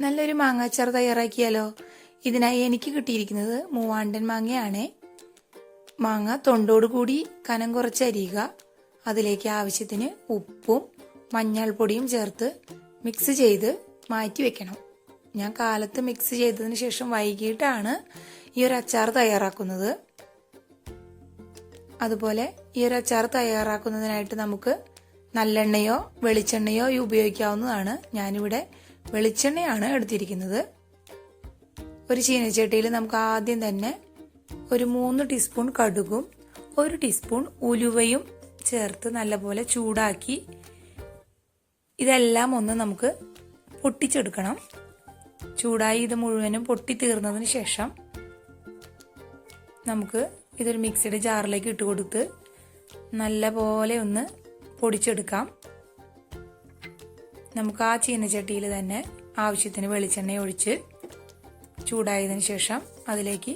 നല്ലൊരു മാങ്ങാച്ചാർ തയ്യാറാക്കിയാലോ? ഇതിനായി എനിക്ക് കിട്ടിയിരിക്കുന്നത് മൂവാണ്ടൻ മാങ്ങയാണ്. മാങ്ങ തൊണ്ടോടുകൂടി കനം കുറച്ച് അരിയുക. അതിലേക്ക് ആവശ്യത്തിന് ഉപ്പും മഞ്ഞൾപ്പൊടിയും ചേർത്ത് മിക്സ് ചെയ്ത് മാറ്റി വെക്കണം. ഞാൻ കാലത്ത് മിക്സ് ചെയ്തതിന് ശേഷം വൈകിട്ടാണ് ഈ ഒരു അച്ചാർ തയ്യാറാക്കുന്നത്. അതുപോലെ ഈ ഒരു അച്ചാർ തയ്യാറാക്കുന്നതിനായിട്ട് നമുക്ക് നല്ലെണ്ണയോ വെളിച്ചെണ്ണയോ ഉപയോഗിക്കാവുന്നതാണ് ഞാനിവിടെ വെളിച്ചെണ്ണയാണ് എടുത്തിരിക്കുന്നത്. ഒരു ചീനച്ചട്ടിയിൽ നമുക്ക് ആദ്യം തന്നെ ഒരു മൂന്ന് ടീസ്പൂൺ കടുകും ഒരു ടീസ്പൂൺ ഉലുവയും ചേർത്ത് നല്ലപോലെ ചൂടാക്കി ഇതെല്ലാം ഒന്ന് നമുക്ക് പൊട്ടിച്ചെടുക്കണം. ചൂടായി ഇത് മുഴുവനും പൊട്ടി തീർന്നതിന് ശേഷം നമുക്ക് ഇതൊരു മിക്സിയുടെ ജാറിലേക്ക് ഇട്ട് കൊടുത്ത് നല്ല പോലെ ഒന്ന് പൊടിച്ചെടുക്കാം. നമുക്ക് ആ ചീനച്ചട്ടിയിൽ തന്നെ ആവശ്യത്തിന് വെളിച്ചെണ്ണ ഒഴിച്ച് ചൂടായതിനു ശേഷം അതിലേക്ക്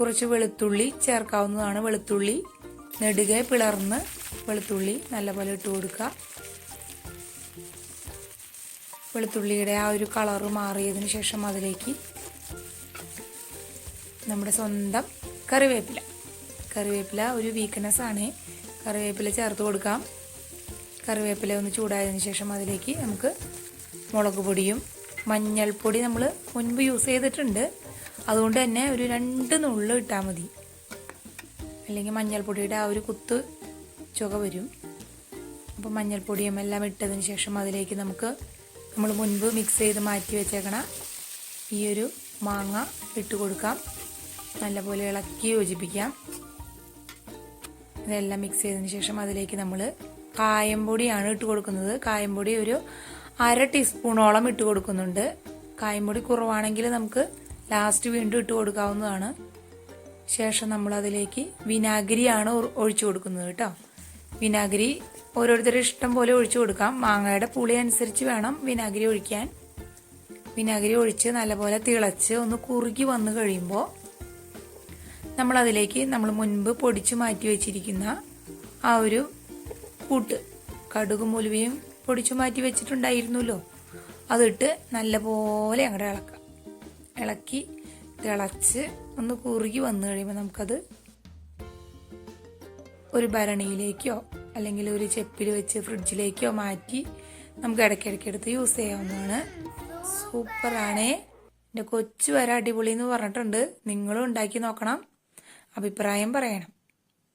കുറച്ച് വെളുത്തുള്ളി ചേർക്കാവുന്നതാണ്. വെളുത്തുള്ളി നെടുകെ പിളർന്ന് വെളുത്തുള്ളി നല്ലപോലെ ഇട്ട് കൊടുക്കുക. വെളുത്തുള്ളിയുടെ ആ ഒരു കളർ മാറിയതിന് ശേഷം അതിലേക്ക് നമ്മുടെ സ്വന്തം കറിവേപ്പില. കറിവേപ്പില ഒരു വീക്ക്നെസ് ആണ്. കറിവേപ്പില ചേർത്ത് കൊടുക്കാം. കറിവേപ്പില ഒന്ന് ചൂടായതിനു ശേഷം അതിലേക്ക് നമുക്ക് മുളക് പൊടിയും മഞ്ഞൾപ്പൊടി നമ്മൾ മുൻപ് യൂസ് ചെയ്തിട്ടുണ്ട്. അതുകൊണ്ട് തന്നെ ഒരു രണ്ട് നുള്ളു ഇട്ടാൽ മതി. അല്ലെങ്കിൽ മഞ്ഞൾപ്പൊടിയുടെ ആ ഒരു കുത്ത് ചുക വരും. അപ്പോൾ മഞ്ഞൾപ്പൊടിയും എല്ലാം ഇട്ടതിന് ശേഷം അതിലേക്ക് നമുക്ക് നമ്മൾ മുൻപ് മിക്സ് ചെയ്ത് മാറ്റി വെച്ചേക്കണ ഈ ഒരു മാങ്ങ ഇട്ട് കൊടുക്കാം. നല്ലപോലെ ഇളക്കി യോജിപ്പിക്കാം. ഇതെല്ലാം മിക്സ് ചെയ്തതിന് ശേഷം അതിലേക്ക് നമ്മൾ കായംപൊടിയാണ് ഇട്ട് കൊടുക്കുന്നത്. കായംപൊടി ഒരു അര ടീസ്പൂണോളം ഇട്ട് കൊടുക്കുന്നുണ്ട്. കായംപൊടി കുറവാണെങ്കിൽ നമുക്ക് ലാസ്റ്റ് വീണ്ടും ഇട്ട് കൊടുക്കാവുന്നതാണ്. ശേഷം നമ്മൾ അതിലേക്ക് വിനാഗിരിയാണ് ഒഴിച്ചു കൊടുക്കുന്നത് കേട്ടോ. വിനാഗിരി ഓരോരുത്തരുടെ ഇഷ്ടം പോലെ ഒഴിച്ചു കൊടുക്കാം. മാങ്ങയുടെ പുളി അനുസരിച്ച് വേണം വിനാഗിരി ഒഴിക്കാൻ. വിനാഗിരി ഒഴിച്ച് നല്ലപോലെ തിളച്ച് ഒന്ന് കുറുകി വന്നു കഴിയുമ്പോൾ നമ്മളതിലേക്ക് നമ്മൾ മുൻപ് പൊടിച്ച് മാറ്റി വെച്ചിരിക്കുന്ന ആ ഒരു കൂട്ട് കടുകും ഉലുവയും പൊടിച്ചു മാറ്റി വെച്ചിട്ടുണ്ടായിരുന്നല്ലോ. അതിട്ട് നല്ലപോലെ അങ്ങോട്ട് ഇളക്കാം. ഇളക്കി തിളച്ച് ഒന്ന് കുറുകി വന്നു കഴിയുമ്പോൾ നമുക്കത് ഒരു ഭരണിയിലേക്കോ അല്ലെങ്കിൽ ഒരു ചെപ്പിൽ വെച്ച് ഫ്രിഡ്ജിലേക്കോ മാറ്റി നമുക്ക് ഇടയ്ക്കിടയ്ക്ക് എടുത്ത് യൂസ് ചെയ്യാവുന്നതാണ്. സൂപ്പറാണേ. എന്റെ കൊച്ചു വരെ അടിപൊളി എന്ന് പറഞ്ഞിട്ടുണ്ട്. നിങ്ങളും ഉണ്ടാക്കി നോക്കണം. അഭിപ്രായം പറയണം.